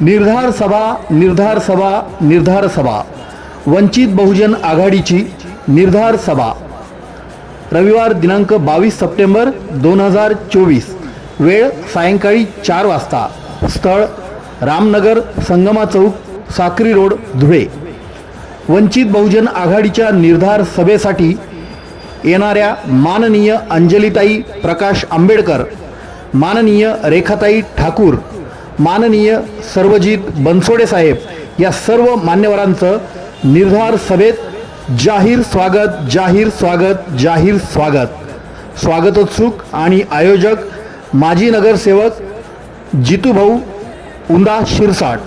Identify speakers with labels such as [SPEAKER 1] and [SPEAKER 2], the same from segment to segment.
[SPEAKER 1] निर्धार सभा निर्धार सभा निर्धार सभा. वंचित बहुजन आघाडीची निर्धार सभा. रविवार दिनांक बावीस सप्टेंबर दोन हजार चोवीस. वेळ सायंकाळी चार वाजता. स्थळ रामनगर संगमा चौक साक्री रोड धुळे. वंचित बहुजन आघाडीच्या निर्धार सभेसाठी येणाऱ्या माननीय अंजलीताई प्रकाश आंबेडकर माननीय रेखाताई ठाकूर माननीय सर्वजित बनसोडे साहेब या सर्व मान्यवरांचं निर्धार सभेत जाहीर स्वागत जाहीर स्वागत जाहीर स्वागत. स्वागतोत्सुक आणि आयोजक माजी नगरसेवक जितूभाऊ उंदा शिरसाट.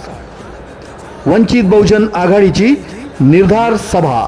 [SPEAKER 1] वंचित बहुजन आघाडीची निर्धार सभा.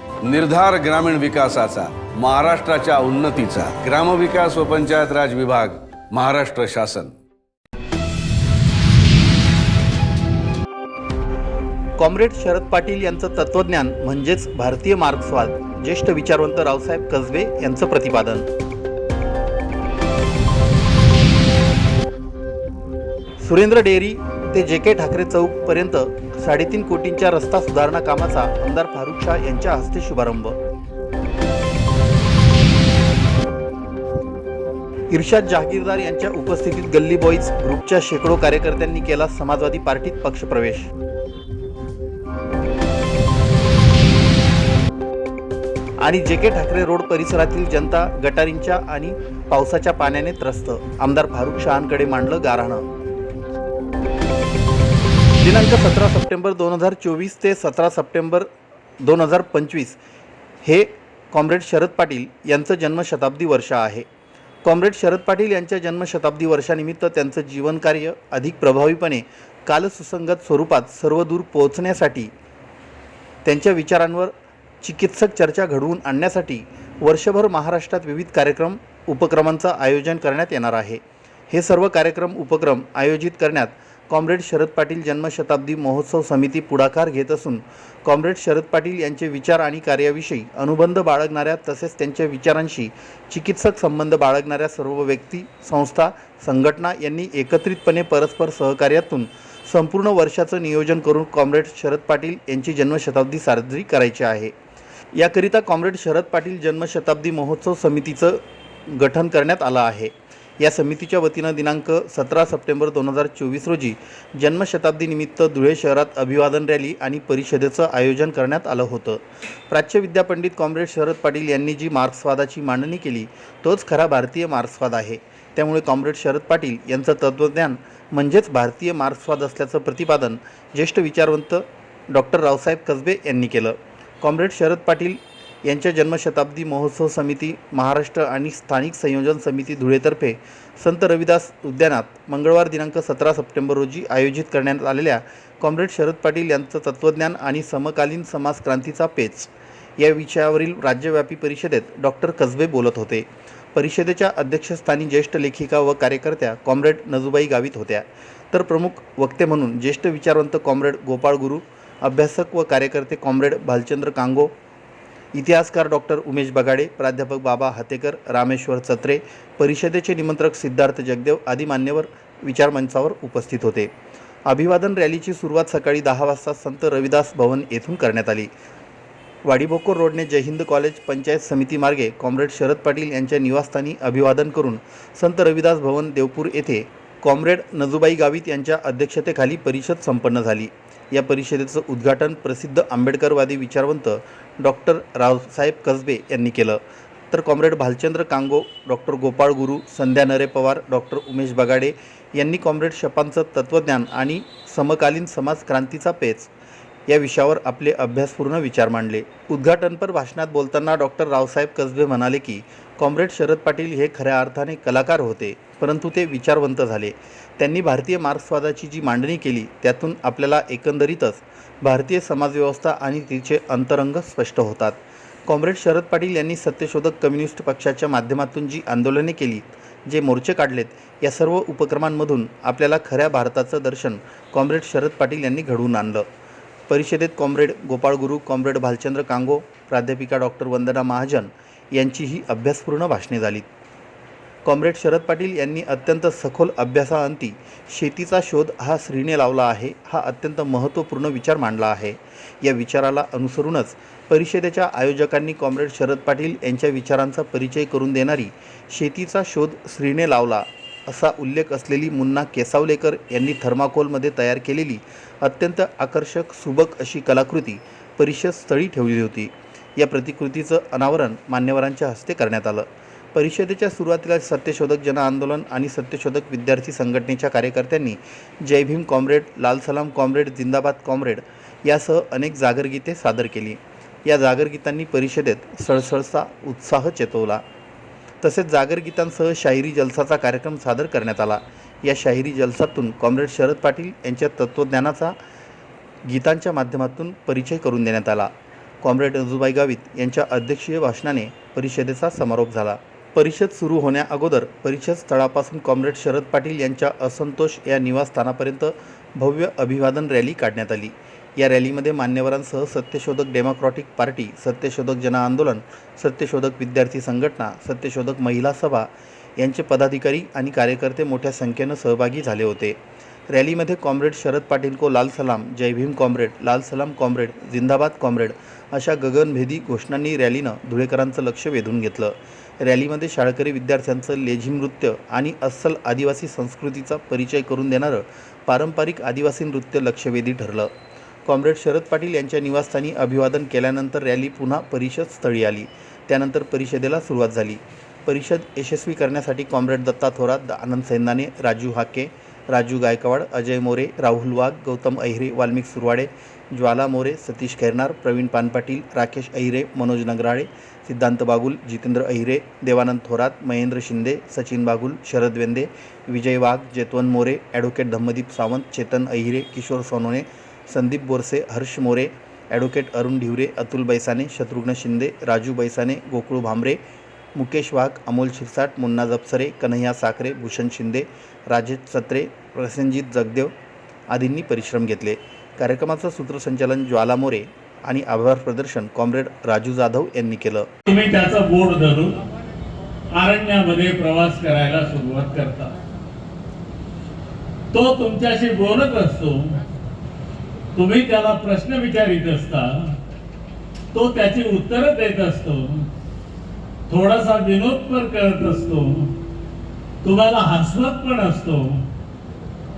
[SPEAKER 2] निर्धार ग्रामीण विकासाचा महाराष्ट्राच्या उन्नतीचा. ग्रामविकास व पंचायत राज विभाग महाराष्ट्र शासन.
[SPEAKER 1] कॉम्रेड शरद पाटील यांचं तत्वज्ञान म्हणजेच भारतीय मार्क्सवाद. ज्येष्ठ विचारवंत रावसाहेब कसबे यांचं प्रतिपादन. सुरेंद्र डेअरी ते जे के ठाकरे चौक पर्यंत साडेतीन कोटींच्या रस्ता सुधारणा कामाचा आमदार फारुख शाह यांच्या हस्ते शुभारंभ. इर्शाद जहागीरदार यांच्या उपस्थितीत गल्ली बॉईज ग्रुपच्या शेकडो कार्यकर्त्यांनी केला समाजवादी पार्टीत पक्षप्रवेश. आणि जे के ठाकरे रोड परिसरातील जनता गटारींच्या आणि पावसाच्या पाण्याने त्रस्त. आमदार फारुख शहांकडे मांडलं गाराणं दिनांक सतरा सप्टेंबर दोन हजार चोवीस ते सतरा सप्टेंबर दोन हजार पंचवीस हे कॉम्रेड शरद पाटील यांचं जन्मशताब्दी वर्ष आहे. कॉम्रेड शरद पाटील यांच्या जन्मशताब्दी वर्षानिमित्त त्यांचं जीवनकार्य अधिक प्रभावीपणे कालसुसंगत स्वरूपात सर्वदूर पोहोचण्यासाठी त्यांच्या विचारांवर चिकित्सक चर्चा घडवून आणण्यासाठी वर्षभर महाराष्ट्रात विविध कार्यक्रम उपक्रमांचं आयोजन करण्यात येणार आहे. हे सर्व कार्यक्रम उपक्रम आयोजित करण्यात कॉम्रेड शरद पाटील जन्मशताब्दी महोत्सव समिती पुढाकार घेत असून कॉम्रेड शरद पाटील यांचे विचार आणि कार्याविषयी अनुबंध बाळगणाऱ्या तसेच त्यांच्या विचारांशी चिकित्सक संबंध बाळगणाऱ्या सर्व व्यक्ती संस्था संघटना यांनी एकत्रितपणे परस्पर सहकार्यातून संपूर्ण वर्षाचं नियोजन करून कॉम्रेड शरद पाटील यांची जन्मशताब्दी साजरी करायची आहे. याकरिता कॉम्रेड शरद पाटील जन्मशताब्दी महोत्सव समितीचं गठन करण्यात आलं आहे. या समितीच्या वतीनं दिनांक सतरा सप्टेंबर दोन हजार चोवीस रोजी जन्मशताब्दीनिमित्त धुळे शहरात अभिवादन रॅली आणि परिषदेचं आयोजन करण्यात आलं होतं. प्राच्य विद्यापंडित कॉम्रेड शरद पाटील यांनी जी मार्क्सवादाची मांडणी केली तोच खरा भारतीय मार्क्सवाद आहे. त्यामुळे कॉम्रेड शरद पाटील यांचं तत्त्वज्ञान म्हणजेच भारतीय मार्क्सवाद असल्याचं प्रतिपादन ज्येष्ठ विचारवंत डॉक्टर रावसाहेब कसबे यांनी केलं. कॉम्रेड शरद पाटील यांच्या जन्मशताब्दी महोत्सव समिती महाराष्ट्र आणि स्थानिक संयोजन समिती धुळेतर्फे संत रविदास उद्यानात मंगळवार दिनांक सतरा सप्टेंबर रोजी आयोजित करण्यात आलेल्या कॉम्रेड शरद पाटील यांचं तत्त्वज्ञान आणि समकालीन समाज क्रांतीचा पेच. या विषयावरील राज्यव्यापी परिषदेत डॉक्टर कसबे बोलत होते. परिषदेच्या अध्यक्षस्थानी ज्येष्ठ लेखिका व कार्यकर्त्या कॉम्रेड नजुबाई गावित होत्या. तर प्रमुख वक्ते म्हणून ज्येष्ठ विचारवंत कॉम्रेड गोपाळ गुरू अभ्यासक व कार्यकर्ते कॉम्रेड भालचंद्र कांगो इतिहासकार डॉक्टर उमेश बगाडे प्राध्यापक बाबा हातेकर रामेश्वर चत्रे परिषदेचे निमंत्रक सिद्धार्थ जगदेव आदी मान्यवर विचारमंचावर उपस्थित होते. अभिवादन रॅलीची सुरुवात सकाळी दहा वाजता संत रविदास भवन येथून करण्यात आली. वाडीभोकोर रोडने जय हिंद कॉलेज पंचायत समिती मार्गे कॉम्रेड शरद पाटील यांच्या निवासस्थानी अभिवादन करून संत रविदास भवन देवपूर येथे कॉम्रेड नजुबाई गावित यांच्या अध्यक्षतेखाली परिषद संपन्न झाली. या परिषदेचं उद्घाटन प्रसिद्ध आंबेडकरवादी विचारवंत डॉक्टर रावसाहेब कसबे यांनी केलं. तर कॉम्रेड भालचंद्र कांगो डॉक्टर गोपाळ गुरु संध्या नरे पवार डॉक्टर उमेश बगाडे यांनी कॉम्रेड शपांचं तत्त्वज्ञान आणि समकालीन समाजक्रांतीचा पेच या विषयावर आपले अभ्यासपूर्ण विचार मांडले. उद्घाटनपर भाषणात बोलताना डॉक्टर रावसाहेब कसबे म्हणाले की कॉम्रेड शरद पाटील हे खऱ्या अर्थाने कलाकार होते परंतु ते विचारवंत झाले. त्यांनी भारतीय मार्क्सवादाची जी मांडणी केली त्यातून आपल्याला एकंदरीतच भारतीय समाजव्यवस्था आणि तिचे अंतरंग स्पष्ट होतात. कॉम्रेड शरद पाटील यांनी सत्यशोधक कम्युनिस्ट पक्षाच्या माध्यमातून जी आंदोलने केली जे मोर्चे काढलेत या सर्व उपक्रमांमधून आपल्याला खऱ्या भारताचं दर्शन कॉम्रेड शरद पाटील यांनी घडवून आणलं. परिषदेत कॉम्रेड गोपाळगुरू कॉम्रेड भालचंद्र कांगो प्राध्यापिका डॉक्टर वंदना महाजन यांचीही अभ्यासपूर्ण भाषणे झालीत. कॉम्रेड शरद पाटील यांनी अत्यंत सखोल अभ्यासाअंती शेतीचा शोध हा श्रीने लावला आहे हा अत्यंत महत्त्वपूर्ण विचार मांडला आहे. या विचाराला अनुसरूनच परिषदेच्या आयोजकांनी कॉम्रेड शरद पाटील यांच्या विचारांचा परिचय करून देणारी शेतीचा शोध श्रीने लावला. असा उल्लेख असलेली मुन्ना केसावलेकर यांनी थर्माकोलमध्ये तयार केलेली अत्यंत आकर्षक सुबक अशी कलाकृती परिषद स्थळी ठेवली होती. या प्रतिकृतीचं अनावरण मान्यवरांच्या हस्ते करण्यात आलं. परिषदेच्या सुरुवातीला सत्यशोधक जन आंदोलन आणि सत्यशोधक विद्यार्थी संघटनेच्या कार्यकर्त्यांनी जय भीम कॉम्रेड लाल सलाम कॉम्रेड जिंदाबाद कॉम्रेड यासह अनेक जागरगीते सादर केली. या जागरगीतांनी परिषदेत सळसळसा उत्साह चेतवला. तसेच जागरगीतांसह शाहिरी जलसाचा कार्यक्रम सादर करण्यात आला. या शाहिरी जलसातून कॉम्रेड शरद पाटील यांच्या तत्त्वज्ञानाचा गीतांच्या माध्यमातून परिचय करून देण्यात आला. कॉम्रेड नजुबाई गावित यांच्या अध्यक्षीय भाषणाने परिषदेचा समारोप झाला. परिषद सुरू होण्या अगोदर परिषद स्थळापासून कॉम्रेड शरद पाटील यांच्या असंतोष या निवासस्थानापर्यंत भव्य अभिवादन रॅली काढण्यात आली. या रॅलीमध्ये मान्यवरांसह सत्यशोधक डेमोक्रॅटिक पार्टी सत्यशोधक जन आंदोलन सत्यशोधक विद्यार्थी संघटना सत्यशोधक महिला सभा यांचे पदाधिकारी आणि कार्यकर्ते मोठ्या संख्येनं सहभागी झाले होते. रॅलीमध्ये कॉम्रेड शरद पाटील को लाल सलाम जय भीम कॉम्रेड लाल सलाम कॉम्रेड जिंदाबाद कॉम्रेड अशा गगनभेदी घोषणांनी रॅलीनं धुळेकरांचं लक्ष वेधून घेतलं. रॅलीमध्ये शाळकरी विद्यार्थ्यांचं लेझिम नृत्य आणि अस्सल आदिवासी संस्कृतीचा परिचय करून देणारं पारंपरिक आदिवासी नृत्य लक्षवेधी ठरलं. कॉम्रेड शरद पाटील यांच्या निवासस्थानी अभिवादन केल्यानंतर रॅली पुन्हा परिषद स्थळी आली. त्यानंतर परिषदेला सुरुवात झाली. परिषद यशस्वी करण्यासाठी comrade Datta Thorat Anand सैनाने Raju Hake Raju Gaikwad Ajay More Rahul Wagh Gautam Ahire Valmik Surwade Jwala More Satish Khairnar Pravin Panpatil Rakesh Ahire Manoj Nagrale Siddhant Bagul Jitendra Ahire Devanand Thorat Mahendra Shinde Sachin Bagul Sharad Vende Vijay Wagh Jetavan More advocate Dhammadeep Sawant Chetan Ahire Kishor Sonone Sandeep Borse Harsh More advocate Arun Dhivare Atul Baisane Shatrughna Shinde Raju Baisane Gokul Bhambare Mukesh Wagh Amol Shirsat Munna Japsare Kanhaiya Sakhare Bhushan Shinde Rajesh Satre Prasenjit Jagdev आदींनी परिश्रम घेतले. कार्यक्रमाचं सूत्रसंचालन ज्वाला मोरे आणि आभार प्रदर्शन कॉम्रेड राजू जाधव यांनी केलं.
[SPEAKER 3] तुम्ही त्याचा बोर्ड धरून अरण्यामध्ये प्रवास करायला सुरुवात करता. तो तुमच्याशी बोलत असतो तुम्ही त्याला प्रश्न विचारित असता तो त्याची उत्तरं देत असतो. थोडासा विनोद पण करत असतो. तुम्हाला हसवत पण असतो.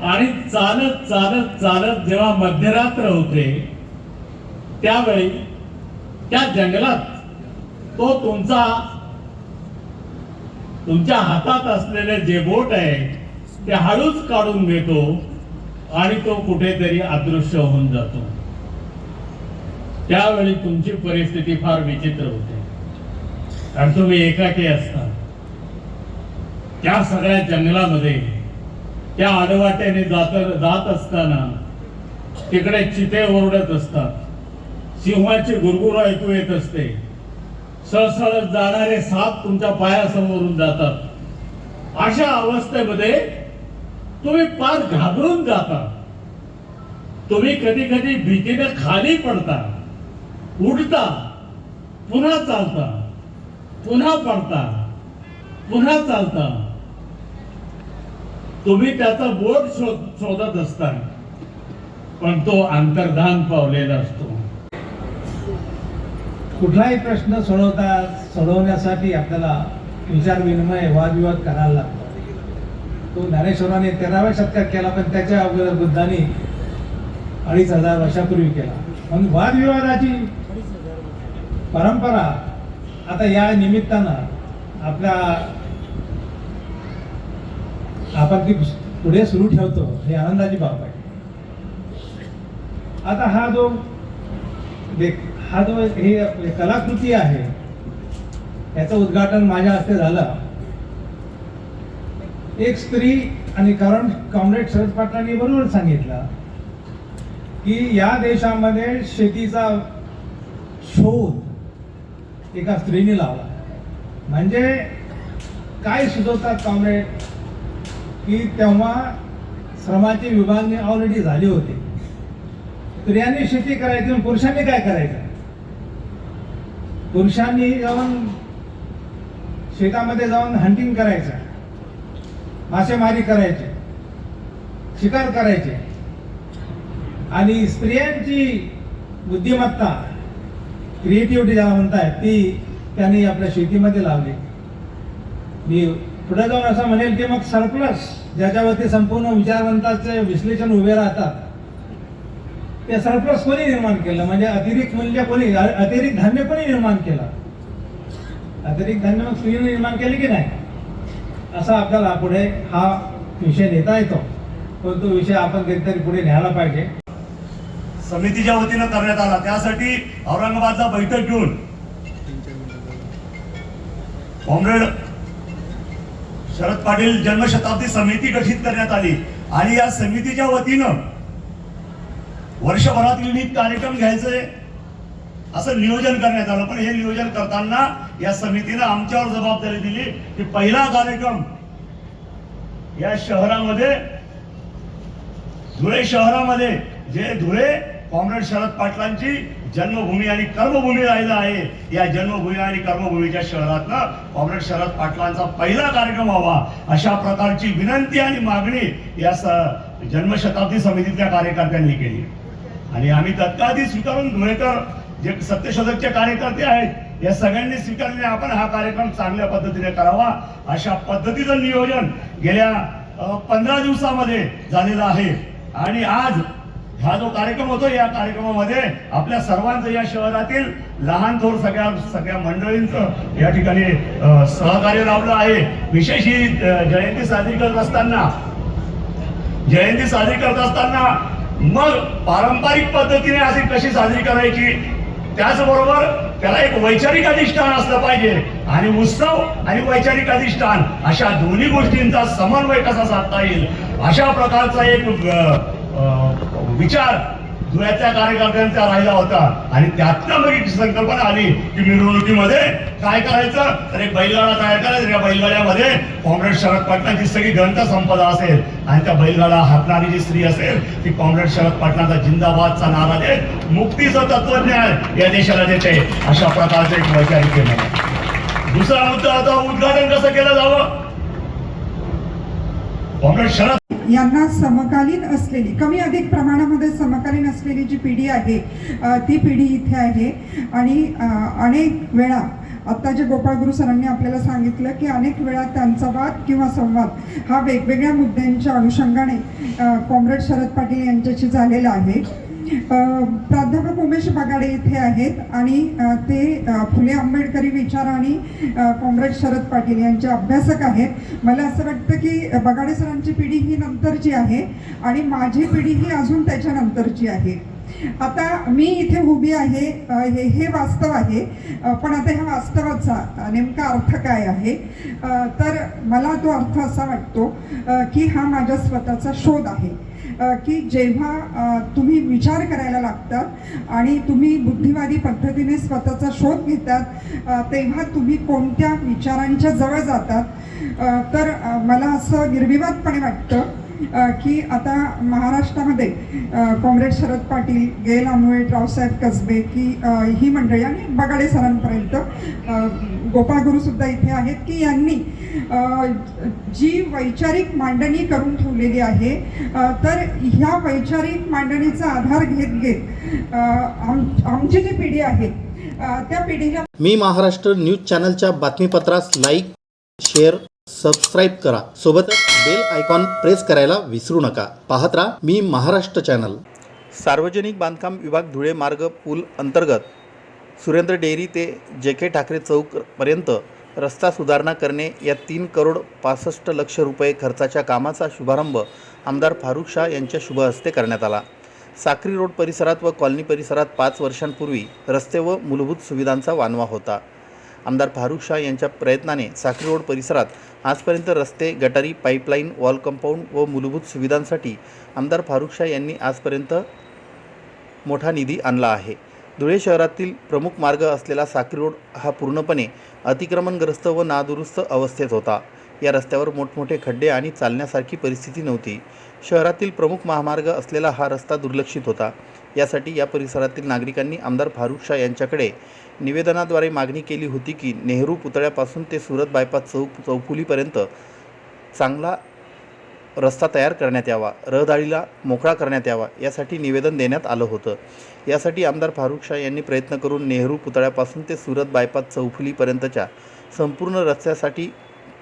[SPEAKER 3] आणि चालत चालत चालत जेव्हा मध्यरात्र होते त्यावेळी त्या जंगलात तो तुमचा तुमच्या हातात असलेले जे बोट आहे ते हळूच काढून घेतो आणि तो कुठेतरी अदृश्य होऊन जातो. त्यावेळी तुमची परिस्थिती फार विचित्र होते. कारण तुम्ही एकाकी असता. त्या सगळ्या जंगलामध्ये त्या आडवाट्याने जात जात असताना तिकडे चिते ओरडत असतात. सिंहाची गुरगुर ऐकू येत असते. सळसळत जाणारे साप तुमच्या पायासमोरून जातात. अशा अवस्थेमध्ये तुम्ही फार घाबरून जाता. तुम्ही कधी कधी भीतीने खाली पडता. उडता. पुन्हा चालता. पुन्हा पडता. पुन्हा चालता. तुम्ही त्याचा बोट शोध शोधत असता पण तो अंतर्धान पावलेला असतो.
[SPEAKER 4] कुठलाही प्रश्न सोडवता सोडवण्यासाठी आपल्याला विचारविनिमय वादविवाद करायला लागतो तो ज्ञानेश्वराने तेराव्या शतकात केला पण त्याच्या अगोदर बुद्धाने अडीच हजार वर्षापूर्वी केला. पण वादविवादाची परंपरा आता या निमित्तानं आपल्या आपण ती पुढे सुरू ठेवतो हे आनंदाची बाब आहे. आता हा जो हा जो हे कलाकृती आहे याचं उद्घाटन माझ्या हस्ते झालं. एक स्त्री आणि कारण कॉम्रेड शरद पाटलांनी बरोबर सांगितलं की या देशामध्ये शेतीचा शोध एका स्त्रीने लावला. म्हणजे काय सुचवतात कॉम्रेड? की तेव्हा श्रमाची विभागणी ऑलरेडी झाली होती. स्त्रियांनी शेती करायची आणि पुरुषांनी काय करायचं? पुरुषांनी जाऊन शेतामध्ये जाऊन हंटिंग करायचं. मासेमारी करायचे शिकार करायचे. आणि स्त्रियांची बुद्धिमत्ता क्रिएटिव्हिटी ज्याला म्हणतायत ती त्यांनी आपल्या शेतीमध्ये लावली. मी पुढे जाऊन असं म्हणेल की मग सरप्लस ज्याच्यावरती संपूर्ण विचारवंताचे विश्लेषण उभे राहतात ते सरप्लस कोणी निर्माण केलं? म्हणजे अतिरिक्त मूल्य कोणी अतिरिक्त धान्य कोणी निर्माण केलं? अतिरिक्त धान्य मग स्त्रीने निर्माण केले की नाही? असा आपल्याला पुढे हा विषय नेता येतो. पण तो विषय आपण कधीतरी पुढे न्यायला पाहिजे.
[SPEAKER 5] समितीच्या वतीनं करण्यात आला त्यासाठी औरंगाबादचा बैठक घेऊन कॉम्रेड शरद पाटील जन्मशताब्दी समिती गठीत करण्यात आली. आणि या समितीच्या वतीनं वर्षभरात विविध कार्यक्रम घ्यायचे असं नियोजन करण्यात आलं. पण हे नियोजन करताना या समितीनं आमच्यावर जबाबदारी दिली की पहिला कार्यक्रम या शहरामध्ये धुळे शहरामध्ये जे धुळे कॉम्रेड शरद पाटलांची जन्मभूमी आणि कर्मभूमी राहिला आहे या जन्मभूमी आणि कर्मभूमीच्या शहरातनं कॉम्रेड शरद पाटलांचा पहिला कार्यक्रम व्हावा अशा प्रकारची विनंती आणि मागणी या जन्मशताब्दी समितीतल्या कार्यकर्त्यांनी केली. आणि आम्ही तत्काळ स्वीकारून धुळेकर जे सत्यशोधकचे कार्यकर्ते आहेत या सगळ्यांनी स्वीकारले आपण हा कार्यक्रम चांगल्या पद्धतीने करावा. अशा पद्धतीचं नियोजन गेल्या पंधरा दिवसामध्ये झालेलं आहे. आणि आज हा जो कार्यक्रम होतो या कार्यक्रमामध्ये आपल्या सर्वांचं या शहरातील लहान थोर सगळ्या सगळ्या मंडळींचं या ठिकाणी सहकार्य लावलं आहे. विशेष ही जयंती साजरी करत असताना जयंती साजरी करत असताना मग पारंपरिक पद्धतीने अशी कशी साजरी करायची त्याचबरोबर त्याला एक वैचारिक अधिष्ठान असलं पाहिजे. आणि उत्सव आणि वैचारिक अधिष्ठान अशा दोन्ही गोष्टींचा समन्वय कसा साधता येईल? अशा प्रकारचा एक विचार धुळ्याच्या कार्यकर्त्यांचा राहिला होता. आणि त्यातनं मग एक संकल्पना आली की मिरवणुकीमध्ये काय करायचं? तर एक बैलगाडा तयार करायचं. त्या बैलगाड्यामध्ये कॉम्रेड शरद पाटलांची सगळी ग्रंथ संपदा असेल. आणि त्या बैलगाडा हाकणारी जी स्त्री असेल ती कॉम्रेड शरद पाटलांचा जिंदाबादचा नारा देत मुक्तीचं तत्वज्ञान या देशाला देते. अशा प्रकारचं एक वैचारिक केलं दुसरा मुद्दा आता उद्घाटन कसं केलं जावं? कॉम्रेड शरद
[SPEAKER 6] यांना समकालीन असलेली कमी अधिक प्रमाणामध्ये समकालीन असलेली जी पिढी आहे ती पिढी इथे आहे. आणि अनेक वेळा आत्ता जे गोपाळगुरू सरांनी आपल्याला सांगितलं की अनेक वेळा त्यांचा वाद किंवा संवाद हा वेगवेगळ्या मुद्द्यांच्या अनुषंगाने कॉम्रेड शरद पाटील यांच्याशी झालेला आहे. प्राध्यापक उमेश बगाडे इथे आहेत आणि ते फुले आंबेडकरी विचार आणि काँग्रेस कॉम्रेड शरद पाटील यांचे अभ्यासक आहेत. मला असं वाटतं की बगाडे सरांची पिढी ही नंतरची आहे आणि माझी पिढी ही अजून त्याच्यानंतरची आहे. आता मी इथे उभी आहे हे हे वास्तव आहे पण आता ह्या वास्तवाचा नेमका अर्थ काय आहे? तर मला तो अर्थ असा वाटतो की हा माझ्या स्वतःचा शोध आहे. की जेव्हा तुम्ही विचार करायला लागतात आणि तुम्ही बुद्धिवादी पद्धतीने स्वतःचा शोध घेतात तेव्हा तुम्ही कोणत्या विचारांच्या जवळ जातात? तर मला असं निर्विवादपणे वाटतं की आता महाराष्ट्रामध्ये काँग्रेस कॉम्रेड शरद पाटील गेल आंबेड रावसाहेब कसबे की ही मंडळी आणि बगाडे सरांपर्यंत गोपाळगुरूसुद्धा इथे आहेत की यांनी जी वैचारिक मांडणी करून ठेवलेली आहे तर ह्या वैचारिक मांडणीचा आधार घेत घेत आम आमची जी पिढी आहे त्या पिढीला
[SPEAKER 1] मी महाराष्ट्र न्यूज चॅनलच्या बातमीपत्रास लाईक शेअर सबस्क्राईब करा. सोबतच बेल आयकॉन प्रेस करायला विसरू नका. पाहत राहा मी महाराष्ट्र चॅनल. सार्वजनिक बांधकाम विभाग धुळे मार्ग पूल अंतर्गत सुरेंद्र डेअरी ते जे के ठाकरे चौकपर्यंत रस्ता सुधारणा करणे या तीन करोड पासष्ट लक्ष रुपये खर्चाच्या कामाचा शुभारंभ आमदार फारुख शाह यांच्या शुभ हस्ते करण्यात आला. साक्री रोड परिसरात व कॉलनी परिसरात पाच वर्षांपूर्वी रस्ते व मूलभूत सुविधांचा वानवा होता. आमदार फारुख शाह यांच्या प्रयत्नाने साक्री रोड परिसरात आजपर्यंत रस्ते गटारी पाईपलाईन वॉल कंपाऊंड व मूलभूत सुविधांसाठी आमदार फारुख शाह यांनी आजपर्यंत मोठा निधी आणला आहे. धुळे शहरातील प्रमुख मार्ग असलेला साक्री रोड हा पूर्णपणे अतिक्रमणग्रस्त व नादुरुस्त अवस्थेत होता. या रस्त्यावर मोठमोठे खड्डे आणि चालण्यासारखी परिस्थिती नव्हती. शहरातील प्रमुख महामार्ग असलेला हा रस्ता दुर्लक्षित होता. यासाठी या परिसरातील नागरिकांनी आमदार फारुख शाह यांच्याकडे निवेदनाद्वारे मागणी केली होती की नेहरू पुतळ्यापासून ते सुरत बायपास चौक चौफुलीपर्यंत चांगला रस्ता तयार करण्यात यावा रहदारीला मोकळा करण्यात यावा यासाठी निवेदन देण्यात आलं होतं. यासाठी आमदार फारुख शाह यांनी प्रयत्न करून नेहरू पुतळ्यापासून ते सुरत बायपास चौफुलीपर्यंतच्या संपूर्ण रस्त्यासाठी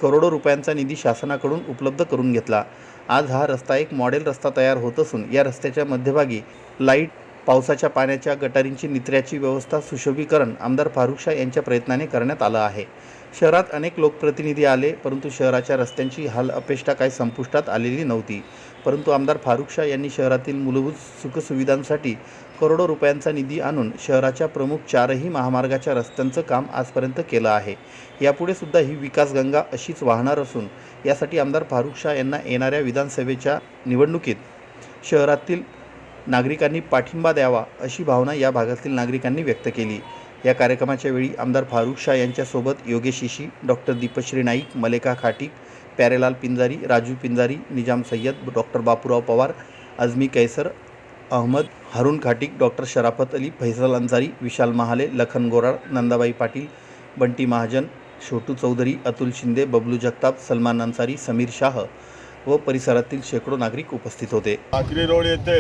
[SPEAKER 1] करोडो रुपयांचा निधी शासनाकडून उपलब्ध करून घेतला. आज हा रस्ता एक मॉडेल रस्ता तयार होत असून या रस्त्याच्या मध्यभागी लाइट पावसाच्या पाण्याच्या गटारींची नित्र्याची व्यवस्था सुशोभीकरण आमदार फारुख शाह यांच्या प्रयत्नाने करण्यात आलं आहे. शहरात अनेक लोकप्रतिनिधी आले परंतु शहराच्या रस्त्यांची हाल अपेष्टा काही संपुष्टात आलेली नव्हती. परंतु आमदार फारुख शाह यांनी शहरातील मूलभूत सुखसुविधांसाठी करोडो रुपयांचा निधी आणून शहराच्या प्रमुख चारही महामार्गाच्या रस्त्यांचं काम आजपर्यंत केलं आहे. यापुढे सुद्धा ही विकासगंगा अशीच वाहणार असून यासाठी आमदार फारुख शाह यांना येणाऱ्या विधानसभेच्या निवडणुकीत शहरातील नागरिकांनी पाठिंबा द्यावा अशी भावना या भागातील नागरिकांनी व्यक्त केली. या कार्यक्रमाच्या वेळी आमदार फारुख शाह यांच्यासोबत Yogesh Ishi doctor Deepshri Naik Maleka Khatik Pyarelal Pinjari Raju Pinjari Nizam Sayyad doctor Bapurao Pawar Azmi Kaiser Ahmad Haroon Khatik doctor Sharafat Ali Faisal Ansari विशाल महाले लखन गोराड नंदाबाई पाटील बंटी महाजन छोटू चौधरी अतुल शिंदे बबलू जगताप सलमान अन्सारी समीर शाह व परिसरातील शेकडो नागरिक उपस्थित होते.
[SPEAKER 7] रोड येथे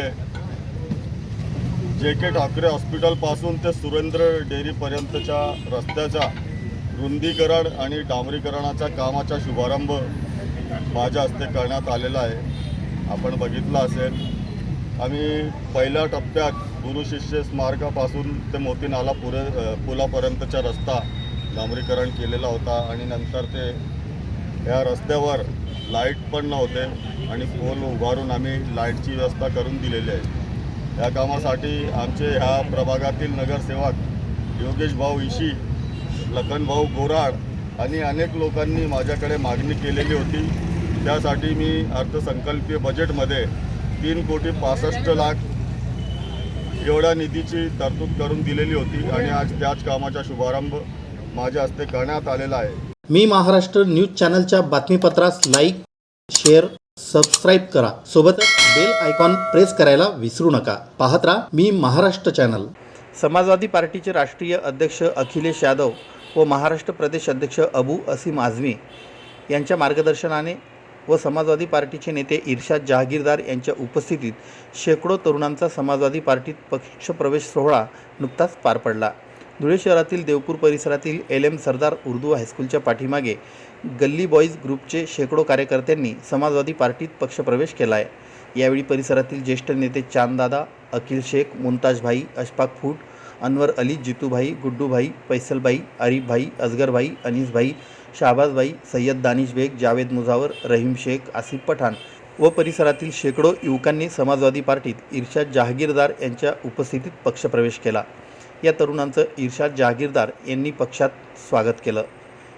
[SPEAKER 7] जे के ठाकरे हॉस्पिटलपासून ते सुरेंद्र डेअरीपर्यंतच्या रस्त्याच्या रुंदीकरण आणि डांबरीकरणाच्या कामाचा शुभारंभ माझ्या हस्ते करण्यात आलेला आहे. आपण बघितलं असेल आम्ही पहिल्या टप्प्यात गुरुशिष्य स्मारकापासून ते मोती नाला पुरे पुलापर्यंतचा रस्ता डांबरीकरण केलेला होता आणि नंतर ते या रस्त्यावर लाइट पण नव्हते आणि पोल उभारून आम्ही लाईटची व्यवस्था करून दिलेली आहे. या कामासाठी आमचे ह्या प्रभागातील नगरसेवक योगेश भाऊ इशी लखनभाऊ गोराड आणि अनेक लोकांनी माझ्याकडे मागणी केलेली होती. त्यासाठी मी अर्थसंकल्पीय बजेटमध्ये तीन कोटी पासष्ट लाख एवढ्या निधीची तरतूद करून दिलेली होती आणि आज त्याच कामाचा शुभारंभ माझ्या हस्ते करण्यात आलेला आहे.
[SPEAKER 1] मी महाराष्ट्र न्यूज चॅनलच्या बातमीपत्रास लाईक शेअर सबस्क्राईब करा. सोबतच बेल आयकॉन प्रेस करायला विसरू नका. पाहत राहा मी महाराष्ट्र चॅनल समाजवादी पार्टीचे राष्ट्रीय अध्यक्ष अखिलेश यादव व महाराष्ट्र प्रदेश अध्यक्ष अबू असीम आझमी यांच्या मार्गदर्शनाने व समाजवादी पार्टीचे नेते इर्शाद जहागीरदार यांच्या उपस्थितीत शेकडो तरुणांचा समाजवादी पार्टीत पक्षप्रवेश सोहळा नुकताच पार पडला. धुळे शहरातील देवपूर परिसरातील एल एम सरदार उर्दू हायस्कूलच्या पाठीमागे गल्ली बॉईज ग्रुपचे शेकडो कार्यकर्त्यांनी समाजवादी पार्टीत पक्षप्रवेश केला आहे यावेळी परिसरातील ज्येष्ठ नेते चांददादा अखिल शेख मुमताजभाई अशफाक फूट अनवर अली जितूभाई गुड्डूभाई पैसलभाई अरीफभाई अजगरभाई अनिसभाई शाहबाजभाई सय्यद दानिश बेग जावेद मुजावर रहीम शेख आसिफ पठाण व परिसरातील शेकडो युवकांनी समाजवादी पार्टीत इर्शाद जहागीरदार यांच्या उपस्थितीत पक्षप्रवेश केला. या तरुणांचं इर्शाद जहागीरदार यांनी पक्षात स्वागत केलं.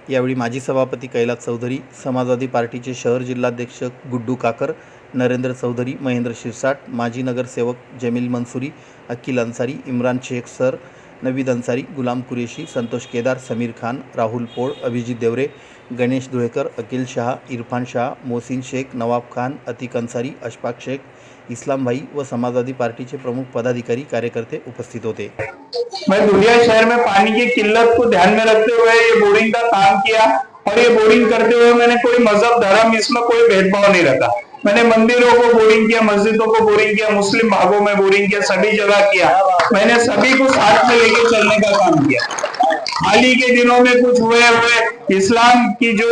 [SPEAKER 1] यावेळी माजी सभापती कैलास चौधरी समाजवादी पार्टीचे शहर जिल्हाध्यक्ष गुड्डू काकर नरेंद्र चौधरी महेंद्र शिरसाट माजी नगरसेवक जमील मनसुरी अकील अन्सारी इम्रान शेख सर नवीद अन्सारी गुलाम कुरेशी संतोष केदार समीर खान राहुल पोळ अभिजित देवरे गणेश धुळेकर अकील शहा इरफान शाह मोहसिन शेख नवाब खान अतिक अन्सारी अशफाक शेख इस्लाम भाई व समाजवादी पार्टीचे प्रमुख पदाधिकारी कार्यकर्ते उपस्थित होते.
[SPEAKER 8] मैं दुनिया शहर में पानी की किल्लत को ध्यान में रखते हुए ये बोरिंग का काम किया और ये बोरिंग करते हुए मैंने कोई मज़हब, धर्म, इसमें कोई भेदभाव नहीं रखा मैंने मंदिरों को बोरिंग किया, मस्जिदों को बोरिंग किया, मुस्लिम भागों में बोरिंग किया, सभी जगह किया। मैंने सभी को साथ में लेके चलने का काम किया। हाल ही के दिनों में कुछ हुए हुए इस्लाम की जो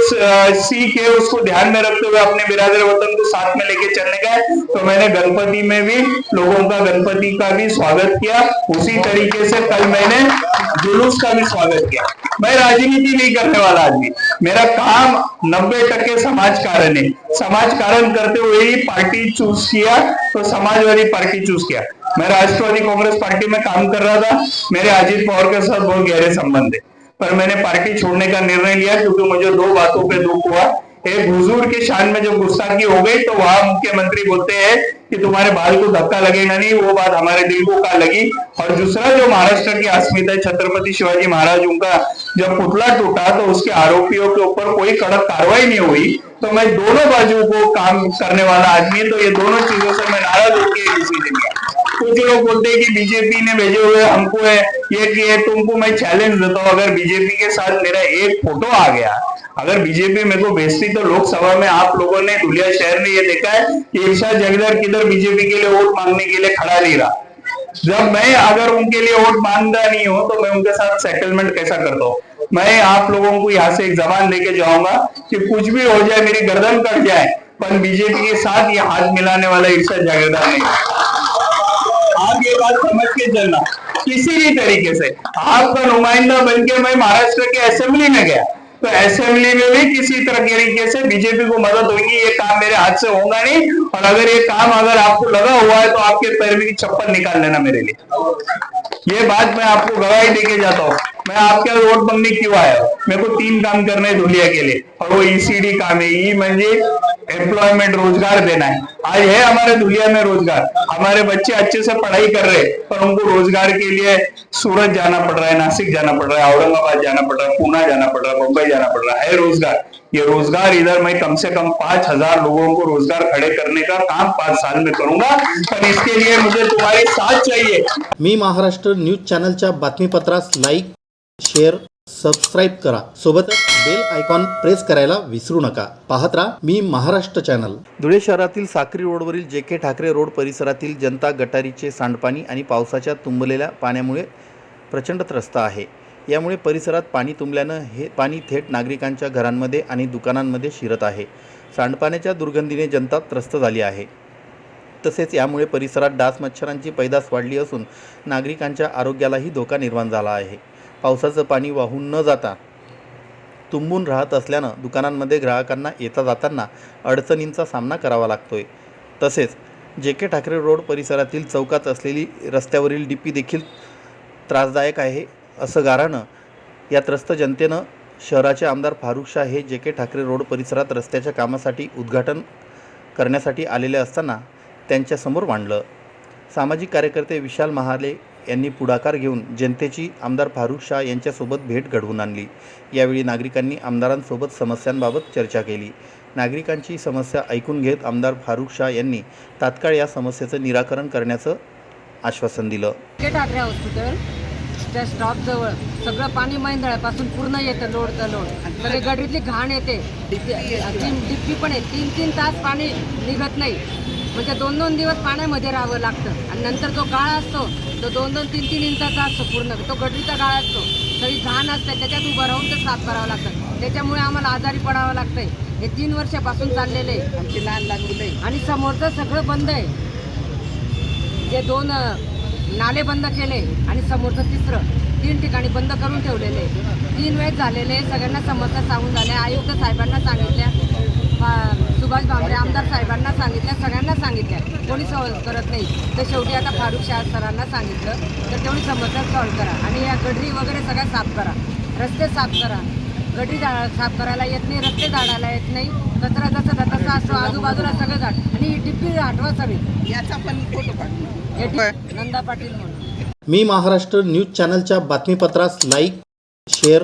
[SPEAKER 8] सीख है, उसको ध्यान में रखते हुए अपने बिरादर वतन को साथ में लेके चलने है तो मैंने गणपति में भी, लोगों का गणपति का भी स्वागत किया। उसी तरीके से कल मैंने जुलूस का भी स्वागत किया। मैं राजनीति नहीं करने वाला आदमी। मेरा काम नब्बे टक्के समाज कारण है। समाज कारण करते हुए ही पार्टी चूज़ किया तो समाजवादी पार्टी चूज़ किया। मैं राष्ट्रवादी कांग्रेस पार्टी में काम कर रहा था। मेरे अजीत पवार के साथ बहुत गहरे संबंध है। पर मैंने पार्टी छोड़ने का निर्णय लिया, क्योंकि मुझे दो बातों पे दुख हुआ। एक, हुजूर की शान में जो गुस्ताखी हो गई तो वहाँ मुख्यमंत्री बोलते हैं कि तुम्हारे बाल को धक्का लगेगा नहीं, वो बात हमारे दिल को का लगी। और दूसरा, जो महाराष्ट्र की अस्मिता है, छत्रपति शिवाजी महाराज, उनका जब पुतला टूटा तो उसके आरोपियों के ऊपर कोई कड़क कार्रवाई नहीं हुई। तो मैं दोनों बाजू को काम करने वाला आदमी तो ये दोनों चीज़ों से मैं नाराज़ होकर डिसीज़न कुछ लोग बोलते हैं कि बीजेपी ने भेजे हुए हमको है, ये किए तुमको मैं चैलेंज देता हूँ। अगर बीजेपी के साथ मेरा एक फ़ोटो आ गया, अगर बीजेपी मेरे को भेजती तो लोकसभा में आप लोगों ने धुलिया शहर में ये देखा है कि ईर्षा जगदर किधर बीजेपी के लिए वोट मांगने के लिए खड़ा नहीं रहा। जब मैं अगर उनके लिए वोट माँगता नहीं हूँ तो मैं उनके साथ सेटलमेंट कैसा करता हूँ? मैं आप लोगों को यहाँ से एक जबान लेके जाऊँगा कि कुछ भी हो जाए, मेरी गर्दन कट जाए, पर बीजेपी के साथ ये हाथ मिलाने वाला ईर्षा जागीरदार नहीं। आप ये बात समझ के चलना। किसी भी तरीके से। आपका नुमाइंदा बन के मैं महाराष्ट्र के असेंबली में गया। तो असेंबली में भी किसी तरह तरीके से बीजेपी को मदद होगी, ये काम मेरे हाथ से होगा नहीं। और अगर ये काम अगर आपको लगा हुआ है तो आपके पैर में की चप्पल निकाल लेना मेरे लिए। ये बात मैं आपको गवाही देके जाता हूँ। मैं आपके वोट मांगने क्यों आया मेरे को तीन काम करने हैं धुलिया के लिए, और वो ईसीडी काम है। ई म्हणजे एम्प्लॉयमेंट रोज़गार देना है। आज है हमारे दुनिया में रोज़गार। हमारे बच्चे अच्छे से पढ़ाई कर रहे हैं, पर उनको रोज़गार के लिए सूरत जाना पड़ रहा है, नासिक जाना पड़ रहा है, औरंगाबाद जाना पड़ रहा है, पूना जाना पड़ रहा है, मुंबई जाना पड़ रहा है रोज़गार। ये रोज़गार इधर मैं कम से कम पाँच हज़ार लोगों को रोज़गार खड़े करने का काम पाँच साल में करूँगा, पर इसके लिए मुझे तुम्हारी साथ चाहिए।
[SPEAKER 1] मी महाराष्ट्र न्यूज़ चॅनलच्या बातमीपत्रास लाईक शेअर सबस्क्राईब करा. सोबतच बेल आयकॉन प्रेस करायला विसरू नका. पाहत राहा मी महाराष्ट्र चॅनल धुळे शहरातील साक्री रोडवरील जे के ठाकरे रोड परिसरातील जनता गटारीचे सांडपाणी आणि पावसाच्या तुंबलेल्या पाण्यामुळे प्रचंड त्रस्त आहे. यामुळे परिसरात पाणी तुंबल्यानं हे पाणी थेट नागरिकांच्या घरांमध्ये आणि दुकानांमध्ये शिरत आहे. सांडपाण्याच्या दुर्गंधीने जनता त्रस्त झाली आहे. तसेच यामुळे परिसरात डास मच्छरांची पैदास वाढली असून नागरिकांच्या आरोग्यालाही धोका निर्माण झाला आहे. पावसाचं पाणी वाहून न जाता तुंबून राहत असल्यानं दुकानांमध्ये ग्राहकांना येता जाताना अडचणींचा सामना करावा लागतोय. तसेच जे के ठाकरे रोड परिसरातील चौकात असलेली रस्त्यावरील डीपी देखील त्रासदायक आहे असं गारानं या त्रस्त जनतेनं शहराचे आमदार फारुख शाह हे जे के ठाकरे रोड परिसरात रस्त्याच्या कामासाठी उद्घाटन करण्यासाठी आलेले असताना त्यांच्यासमोर मांडलं. सामाजिक कार्यकर्ते विशाल महाले यांनी पुढाकार घेऊन जनतेची आमदार फारुख शाह यांच्यासोबत भेट घडवून आणली. यावेळी नागरिकांनी आमदारांसोबत समस्यांबाबत चर्चा केली. नागरिकांची समस्या ऐकून घेत आमदार फारुख शाह यांनी तात्काळ या समस्येचं निराकरण करण्याचं आश्वासन दिलं.
[SPEAKER 9] के ठाकरे हॉस्पिटल त्या स्टॉपजवळ सगळं पाणी मैंदळापासून पूर्ण येतं लोड तर लोड. सगळे गडीतली घाण येते. तीन डिप्पी पण आहे. तीन तीन तास पाणी निघत नाही. म्हणजे दोन दोन दिवस पाण्यामध्ये राहावं लागतं. आणि नंतर जो गाळा असतो तो दोन दोन तीन तीन इंचाचा असतो पूर्ण. तो गडरीचा गाळा असतो. सगळी घाण असते त्याच्यात उभं राहून ते साफ करावं लागतं. त्याच्यामुळे आम्हाला आजारी पडावं लागतंय. हे तीन वर्षापासून चाललेले आहे.
[SPEAKER 10] आमची लहान लहान मुलं.
[SPEAKER 9] आणि समोरचं सगळं बंद आहे. जे दोन नाले बंद केले आणि समोरचं तिसरं तीन ठिकाणी बंद करून ठेवलेले. तीन वेळेस झालेले सगळ्यांना समस्या सांगून झाल्या. आयुक्त साहेबांना सांगितल्या. सुभाष भामरे आमदार साहेबांना सांगितल्या सगळ्यांना सांगितल्या कोणी सॉल्व करत नाही. तर शेवटी आता फारुख शाह सरांना सांगितलं तर तेवढी समस्या सॉल्व करा. आणि या गडरी वगैरे सगळ्या साफ करा. रस्ते साफ करा. गडरी जा साफ करायला येत नाही रस्ते झाडायला येत नाही. कचरा जसा तसा असतो आजूबाजूला सगळं झाड. आणि ही टिप्पी हटवा सगळी.
[SPEAKER 10] याचा पण फोटो काढ
[SPEAKER 9] हे नंदा पाटील म्हणून.
[SPEAKER 1] मी महाराष्ट्र न्यूज चॅनलच्या बातमीपत्रास लाईक शेअर